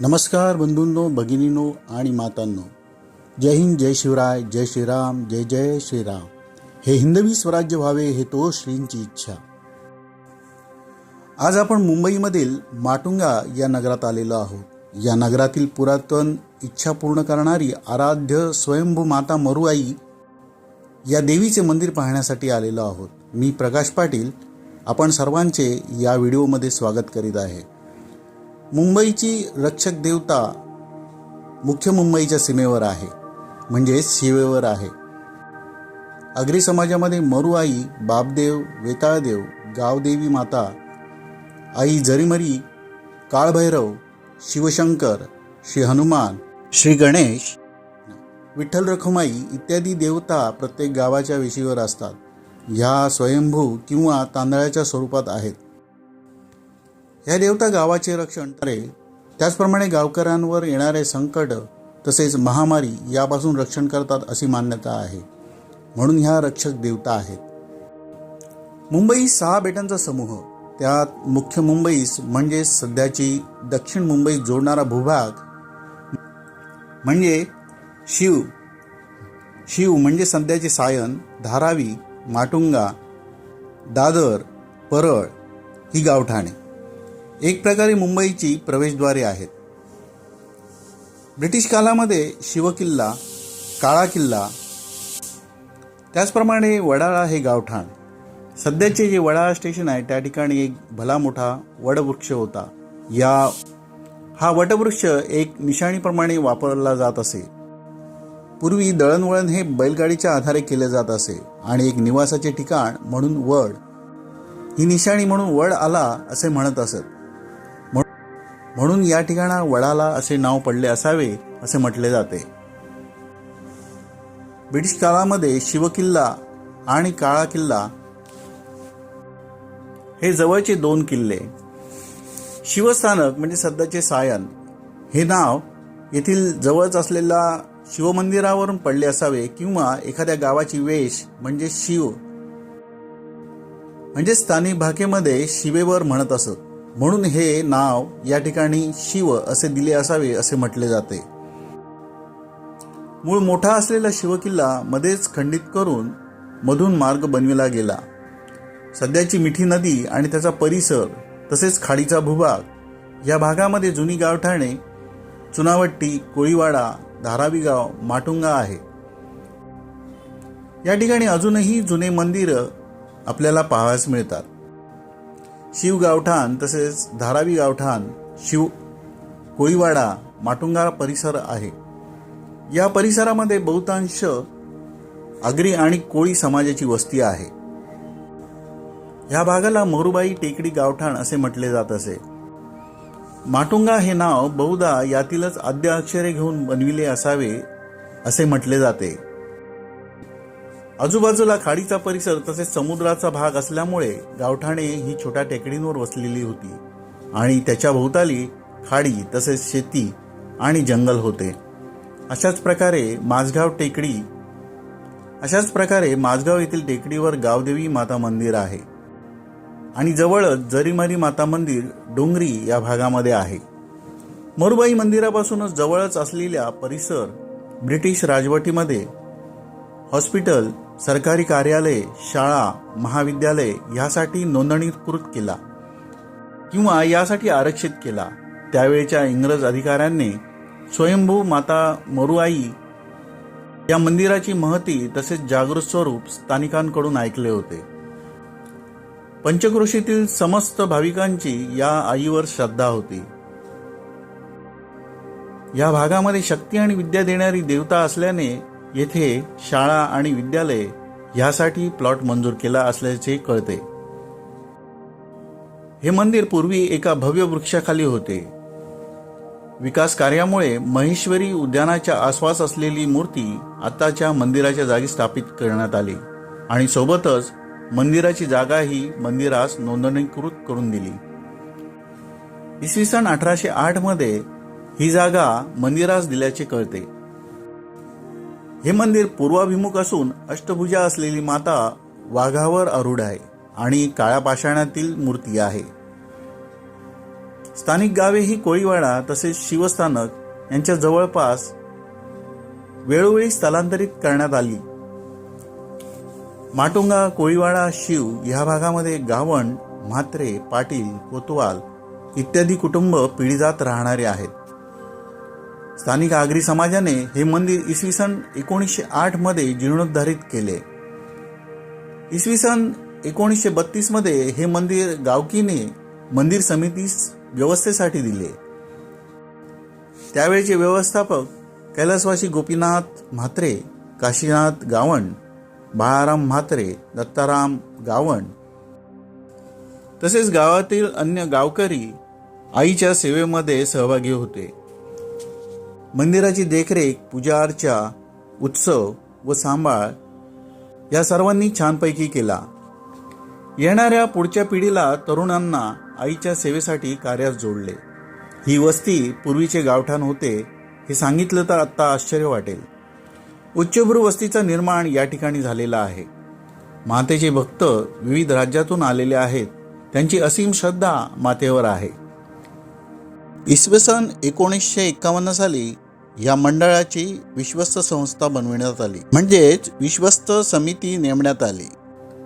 नमस्कार बंधूंनो भगिनीनो आणि मातांनो. जय हिंद जय शिवराय जय श्रीराम जय जय श्रीराम. हे हिंदवी स्वराज्य व्हावे हे तो श्रींची इच्छा. आज आपण मुंबईमधील माटुंगा या नगरात आलेलो आहोत. या नगरातील पुरातन इच्छा पूर्ण करणारी आराध्य स्वयंभू माता मरुआई या देवीचे मंदिर पाहण्यासाठी आलेलो आहोत. मी प्रकाश पाटील. आपण सर्वांचे या व्हिडिओमध्ये स्वागत करीत आहे. मुंबईची रक्षक देवता मुख्य मुंबईच्या सीमेवर आहे. म्हणजेच शिवेवर आहे. आगरी समाजामध्ये मरुआई बापदेव वेताळदेव गावदेवी माता आई जरीमरी काळभैरव शिवशंकर श्री हनुमान श्री गणेश विठ्ठल रखुमाई इत्यादी देवता प्रत्येक गावाच्या वेशीवर असतात. ह्या स्वयंभू किंवा तांदळाच्या स्वरूपात आहेत. ह्या देवता गावाचे रक्षण करे. त्याचप्रमाणे गावकऱ्यांवर येणारे संकट तसेच महामारी यापासून रक्षण करतात अशी मान्यता आहे. म्हणून ह्या रक्षक देवता आहेत. मुंबई सहा बेटांचा समूह. त्यात मुख्य मुंबईस म्हणजे सध्याची दक्षिण मुंबई जोडणारा भूभाग म्हणजे शिव. शिव म्हणजे सध्याचे सायन धारावी माटुंगा दादर परळ ही गावठाणे. एक प्रकारे मुंबईची प्रवेशद्वारे आहेत. ब्रिटिश कालामध्ये शिवकिल्ला काळा किल्ला त्याचप्रमाणे वडाळा हे गावठाण सध्याचे जे वडाळा स्टेशन आहे त्या ठिकाणी एक भला मोठा वडवृक्ष होता. या हा वटवृक्ष एक निशाणीप्रमाणे वापरला जात असे. पूर्वी दळणवळण हे बैलगाडीच्या आधारे केले जात असे आणि एक निवासाचे ठिकाण म्हणून वड. ही निशाणी म्हणून वड आला असे म्हणत असत. म्हणून- या ठिकाणा वडाला असे नाव पडले असावे असे म्हटले जाते. ब्रिटिश काळामध्ये शिवकिल्ला आणि काळा किल्ला हे जवळचे दोन किल्ले. शिवस्थानक म्हणजे सध्याचे सायन हे नाव येथील जवळच असलेल्या शिवमंदिरावरून पडले असावे किंवा एखाद्या गावाची वेश म्हणजे शिव. म्हणजे स्थानिक भाषेमध्ये शिवेवर म्हणत असत. म्हणून हे नाव या ठिकाणी शिव असे दिले असावे असे म्हटले जाते. मूळ मोठा असलेला शिवकिल्ला मध्येच खंडित करून मधून मार्ग बनविला गेला. सध्याची मिठी नदी आणि त्याचा परिसर तसेच खाडीचा भूभाग या भागामध्ये जुनी गावठाणे चुनावट्टी कोळीवाडा धारावी गाव माटुंगा आहे. या ठिकाणी अजूनही जुने मंदिरं आपल्याला पाहावयास मिळतात. शिव गावठाण तसेच धारावी गावठाण शिव कोळीवाडा माटुंगा परिसर आहे. या परिसरामध्ये बहुतांश आगरी आणि कोळी समाजाची वस्ती आहे. ह्या भागाला मोरुबाई टेकडी गावठाण असे म्हटले जात असे. माटुंगा हे नाव बहुधा यातीलच आद्य अक्षरे घेऊन बनविले असावे असे म्हटले जाते. आजूबाजूला खाडीचा परिसर तसेच समुद्राचा भाग असल्यामुळे गावठाणे ही छोट्या टेकडींवर वसलेली होती. आणि त्याच्या भोवताली खाडी तसेच शेती आणि जंगल होते. अशाच प्रकारे माझगाव टेकडी अशाच प्रकारे माझगाव येथील टेकडीवर गावदेवी माता मंदिर आहे. आणि जवळच जरीमारी माता मंदिर डोंगरी या भागामध्ये आहे. मरुबाई मंदिरापासूनच जवळच असलेल्या परिसर ब्रिटिश राजवटीमध्ये हॉस्पिटल सरकारी कार्यालय शाळा महाविद्यालय यासाठी नोंदणीकृत केला किंवा यासाठी आरक्षित केला. त्यावेळच्या इंग्रज अधिकाऱ्यांनी स्वयंभू माता मरुआई या मंदिराची महती तसेच जागृत स्वरूप स्थानिकांकडून ऐकले होते. पंचक्रोशीतील समस्त भाविकांची या आईवर श्रद्धा होती. या भागामध्ये शक्ती आणि विद्या देणारी देवता असल्याने येथे शाळा आणि विद्यालय ह्यासाठी प्लॉट मंजूर केला असल्याचे कळते. हे मंदिर पूर्वी एका भव्य वृक्षाखाली होते. विकास कार्यामुळे महेश्वरी उद्यानाच्या आसपास असलेली मूर्ती आताच्या मंदिराच्या जागी स्थापित करण्यात आली आणि सोबतच मंदिराची जागा ही मंदिरास नोंदणीकृत करून दिली. इसवी सन अठराशे आठमध्ये ही जागा मंदिरास दिल्याचे कळते. हे मंदिर पूर्वाभिमुख असून अष्टभुजा असलेली माता वाघावर आरूढ आहे आणि काळ्या पाषाणातील मूर्ती आहे. स्थानिक गावे ही कोळीवाडा तसेच शिवस्थानक यांच्या जवळपास वेळोवेळी स्थलांतरित करण्यात आली. माटुंगा कोळीवाडा शिव ह्या भागामध्ये गावण म्हात्रे पाटील कोतवाल इत्यादी कुटुंब पिढीजात राहणारे आहेत. स्थानिक आगरी समाजाने हे मंदिर इसवी सन एकोणीसशे आठमध्ये जीर्णोद्धारित केले. इसवी सन एकोणीसशे बत्तीसमध्ये हे मंदिर गावकीने मंदिर समितीस व्यवस्थेसाठी दिले. त्यावेळचे व्यवस्थापक कैलासवासी गोपीनाथ म्हात्रे काशीनाथ गावण बाळाराम म्हात्रे दत्ताराम गावण तसेच गावातील अन्य गावकरी आईच्या सेवेमध्ये सहभागी होते. मंदिराची देखरेख पूजा अर्चा उत्सव व सांभाळ या सर्वांनी छानपैकी केला. येणाऱ्या पुढच्या पिढीला तरुणांना आईच्या सेवेसाठी कार्यास जोडले. ही वस्ती पूर्वीचे गावठाण होते हे सांगितलं तर आत्ता आश्चर्य वाटेल. उच्चभ्रू वस्तीचं निर्माण या ठिकाणी झालेला आहे. मातेचे भक्त विविध राज्यातून आलेले आहेत. त्यांची असीम श्रद्धा मातेवर आहे. इसवी सन एकोणीसशे एकावन्न साली या मंडळाची विश्वस्त संस्था बनविण्यात आली. म्हणजेच विश्वस्त समिती नेमण्यात आली.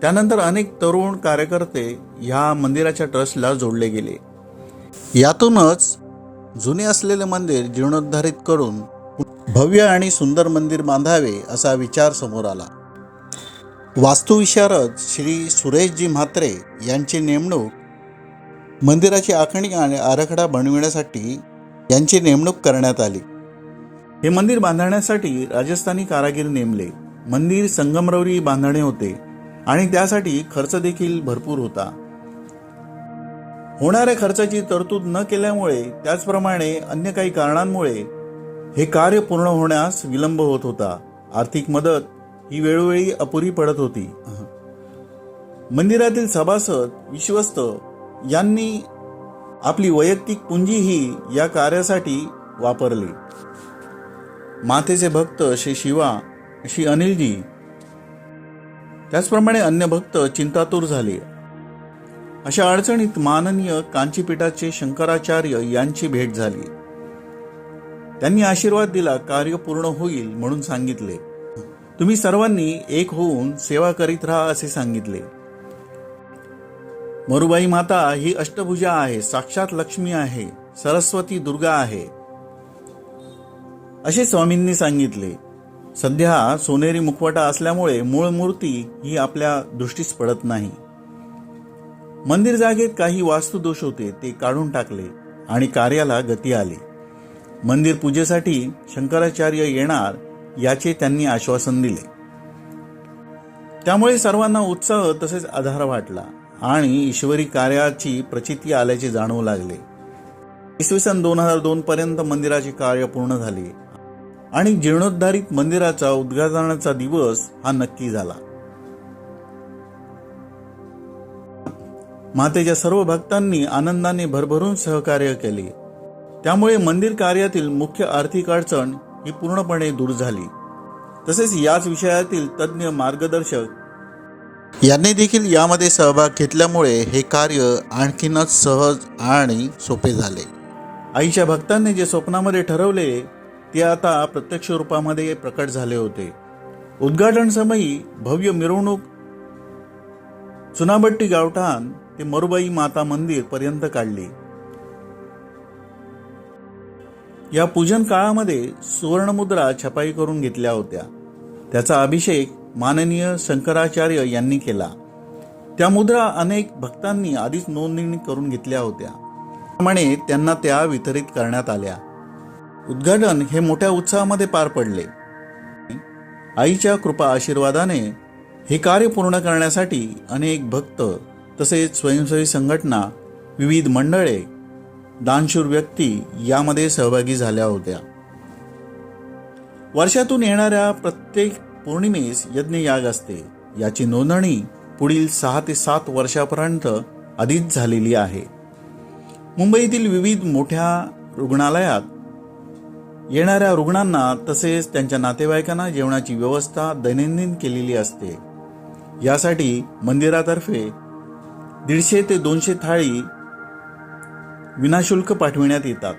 त्यानंतर अनेक तरुण कार्यकर्ते ह्या मंदिराच्या ट्रस्टला जोडले गेले. यातूनच जुने असलेले मंदिर जीर्णोद्धारित करून भव्य आणि सुंदर मंदिर बांधावे असा विचार समोर आला. वास्तुविशारद श्री सुरेशजी म्हात्रे यांची नेमणूक मंदिराची आखणी आणि आराखडा बनविण्यासाठी यांची नेमणूक करण्यात आली. हे मंदिर बांधण्यासाठी राजस्थानी कारागीर नेमले. मंदिर संगमरवरी बांधणे होते आणि त्यासाठी खर्च देखील भरपूर होता. होणाऱ्या खर्चाची तरतूद न केल्यामुळे त्याचप्रमाणे अन्य काही कारणांमुळे हे कार्य पूर्ण होण्यास विलंब होत होता. आर्थिक मदत ही वेळोवेळी अपुरी पडत होती. मंदिरातील सभासद विश्वस्त यांनी आपली वैयक्तिक पुंजीही या कार्यासाठी वापरली. मातेचे भक्त श्री शिवा श्री अनिलजी. त्याचप्रमाणे अन्य भक्त चिंतातूर झाले. अशा अडचणीत माननीय कांचीपीठाचे शंकराचार्य यांची भेट झाली. त्यांनी आशीर्वाद दिला कार्य पूर्ण होईल म्हणून सांगितले. तुम्ही सर्वांनी एक होऊन सेवा करीत राहा असे सांगितले. मरुबाई माता ही अष्टभुजा आहे साक्षात लक्ष्मी आहे सरस्वती दुर्गा आहे. असे स्वामींनी सांगितले सध्या सोनेरी मुखवटा असल्यामुळे मूळ मूर्ती ही आपल्या दृष्टीस पडत नाही. मंदिर जागेत काही वास्तुदोष होते ते काढून टाकले आणि कार्याला गती आली. मंदिर पूजेसाठी शंकराचार्य येणार याचे त्यांनी आश्वासन दिले. त्यामुळे सर्वांना उत्साह तसेच आधार वाटला. आणि ईश्वरी कार्याची प्रचिती आल्याचे जाणवू लागले. इसवी सन दोन हजार दोन पर्यंत मंदिराचे कार्य पूर्ण झाले. आणि जीर्णोद्धारित मंदिराचा उद्घाटनाचा दिवस हा नक्की झाला. मातेच्या सर्व भक्तांनी आनंदाने भरभरून सहकार्य केले. त्यामुळे मंदिर कार्यातील मुख्य आर्थिक अडचण ही पूर्णपणे दूर झाली. तसेच याच विषयातील तज्ज्ञ मार्गदर्शक यांनी देखील यामध्ये सहभाग घेतल्यामुळे हे कार्य आणखीनच सहज आणि सोपे झाले. आईच्या भक्तांनी जे स्वप्नामध्ये ठरवले ते आता प्रत्यक्ष रूपामध्ये प्रकट झाले होते. उद्घाटन समयी भव्य मिरवणूक चुनाबट्टी गावठाण ते मरुबाई माता मंदिर पर्यंत काढली. या पूजन काळामध्ये सुवर्णमुद्रा छपाई करून घेतल्या होत्या. त्याचा अभिषेक माननीय शंकराचार्य यांनी केला. त्या मुद्रा अनेक भक्तांनी आधीच नोंदणी करून घेतल्या होत्या. त्याप्रमाणे त्यांना त्या वितरित करण्यात आल्या. उद्घाटन हे मोठ्या उत्साहामध्ये पार पडले. आईच्या कृपा आशीर्वादाने हे कार्य पूर्ण करण्यासाठी अनेक भक्त तसेच स्वयंसेवी संघटना विविध मंडळे दानशूर व्यक्ती यामध्ये सहभागी झाल्या होत्या. वर्षातून येणाऱ्या प्रत्येक पौर्णिमेस यज्ञयाग असते. याची नोंदणी पुढील सहा ते सात वर्षापर्यंत आधीच झालेली आहे. मुंबईतील विविध मोठ्या रुग्णालयात येणाऱ्या रुग्णांना तसेच त्यांच्या नातेवाईकांना जेवणाची व्यवस्था दैनंदिन केलेली असते. यासाठी मंदिरातर्फे दीडशे ते दोनशे थाळी विनाशुल्क पाठविण्यात येतात.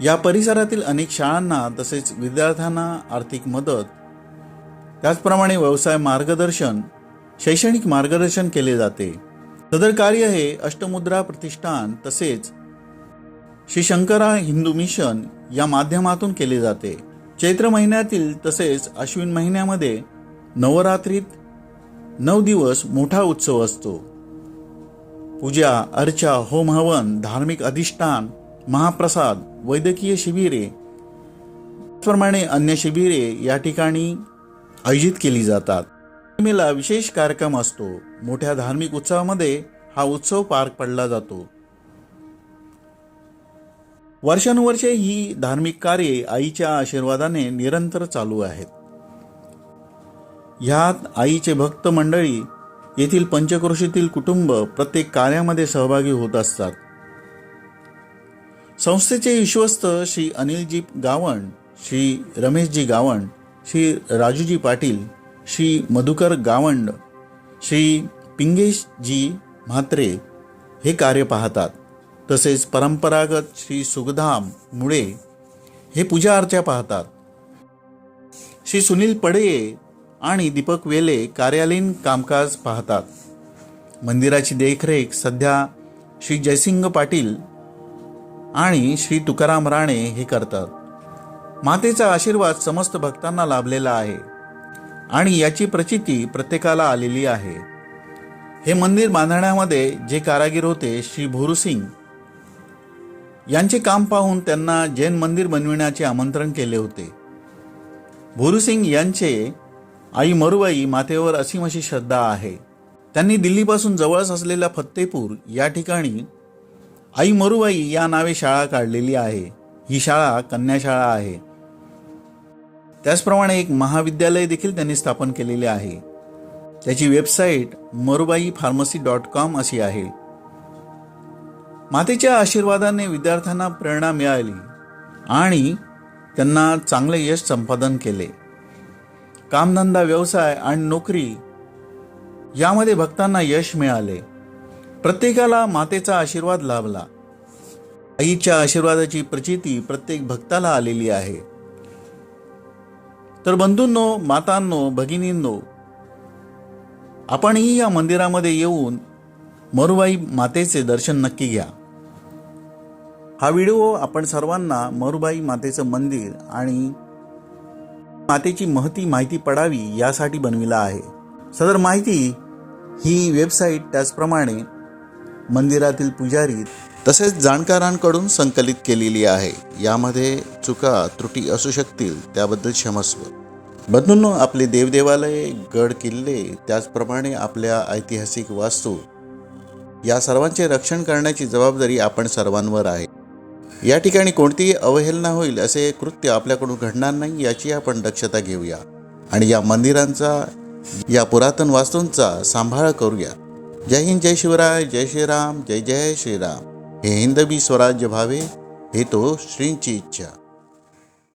या परिसरातील अनेक शाळांना तसेच विद्यार्थ्यांना आर्थिक मदत त्याचप्रमाणे व्यवसाय मार्गदर्शन शैक्षणिक मार्गदर्शन केले जाते. सदर कार्य हे अष्टमुद्रा प्रतिष्ठान तसेच श्री शंकरा हिंदू मिशन या माध्यमातून केले जाते. चैत्र महिन्यातील तसेच अश्विन महिन्यामध्ये नवरात्रीत नऊ दिवस मोठा उत्सव असतो. पूजा अर्चा होम हवन धार्मिक अधिष्ठान महाप्रसाद वैद्यकीय शिबिरे त्याचप्रमाणे अन्य शिबिरे या ठिकाणी आयोजित केली जातात. पौर्णिमेला विशेष कार्यक्रम असतो. मोठ्या धार्मिक उत्सवामध्ये हा उत्सव पार पडला जातो. वर्षानुवर्षे ही धार्मिक कार्ये आईच्या आशीर्वादाने निरंतर चालू आहेत. ह्यात आईचे भक्त मंडळी येथील पंचक्रोशीतील कुटुंब प्रत्येक कार्यामध्ये सहभागी होत असतात. संस्थेचे विश्वस्त श्री अनिलजी गावण श्री रमेशजी गावण श्री राजूजी पाटील श्री मधुकर गावंड श्री पिंगेशजी म्हात्रे हे कार्य पाहतात. तसेच परंपरागत श्री सुखधाम मुळे हे पूजा अर्चा पाहतात. श्री सुनील पडये आणि दीपक वेले कार्यालयीन कामकाज पाहतात. मंदिराची देखरेख सध्या श्री जयसिंग पाटील आणि श्री तुकाराम राणे हे करतात. मातेचा आशीर्वाद समस्त भक्तांना लाभलेला आहे आणि याची प्रचिती प्रत्येकाला आलेली आहे. हे मंदिर बांधण्यामध्ये जे कारागीर होते श्री भोरुसिंग यांचे काम पाहून त्यांना जैन मंदिर बनविण्याचे आमंत्रण केले होते. भोरूसिंग यांचे आई मरुबाई मातेवर असीम अशी श्रद्धा आहे. त्यांनी दिल्लीपासून जवळच असलेल्या फत्तेपूर या ठिकाणी आई मरुबाई या नावे शाळा काढलेली आहे. ही शाळा कन्याशाळा आहे. त्याचप्रमाणे एक महाविद्यालय देखील त्यांनी स्थापन केलेले आहे. त्याची website Marubai pharmacy dot com अशी आहे. मातेच्या आशीर्वादाने विद्यार्थ्यांना प्रेरणा मिळाली आणि त्यांना चांगले यश संपादन केले. कामधंदा व्यवसाय आणि नोकरी यामध्ये भक्तांना यश मिळाले. प्रत्येकाला मातेचा आशीर्वाद लाभला. आईच्या आशीर्वादाची प्रचिती प्रत्येक भक्ताला आलेली आहे. तर बंधूंनो मातांनो भगिनींनो आपणही या मंदिरामध्ये येऊन मरुबाई मातेचे दर्शन नक्की घ्या. हा व्हिडिओ आपण सर्वांना मरुबाई मातेचं मंदिर आणि मातेची महती माहिती पडावी यासाठी बनविला आहे. सदर माहिती ही वेबसाईट त्याचप्रमाणे मंदिरातील पुजारी तसेच जाणकारांकडून संकलित केलेली आहे. यामध्ये चुका त्रुटी असू शकतील त्याबद्दल क्षमस्व. बंधूंनो आपले देवदेवालय गड किल्ले त्याचप्रमाणे आपल्या ऐतिहासिक वास्तू या सर्वांचे रक्षण करण्याची जबाबदारी आपण सर्वांवर आहे. या ठिकाणी कोणतीही अवहेलना होईल असे कृत्य आपल्याकडून घडणार नाही याची आपण दक्षता घेऊया. आणि या मंदिरांचा या पुरातन वास्तूंचा सांभाळ करूया. जय हिंद जय शिवराय जय श्रीराम जय जय श्रीराम. हे हिंदवी स्वराज्य भावे हे तो श्रींची इच्छा.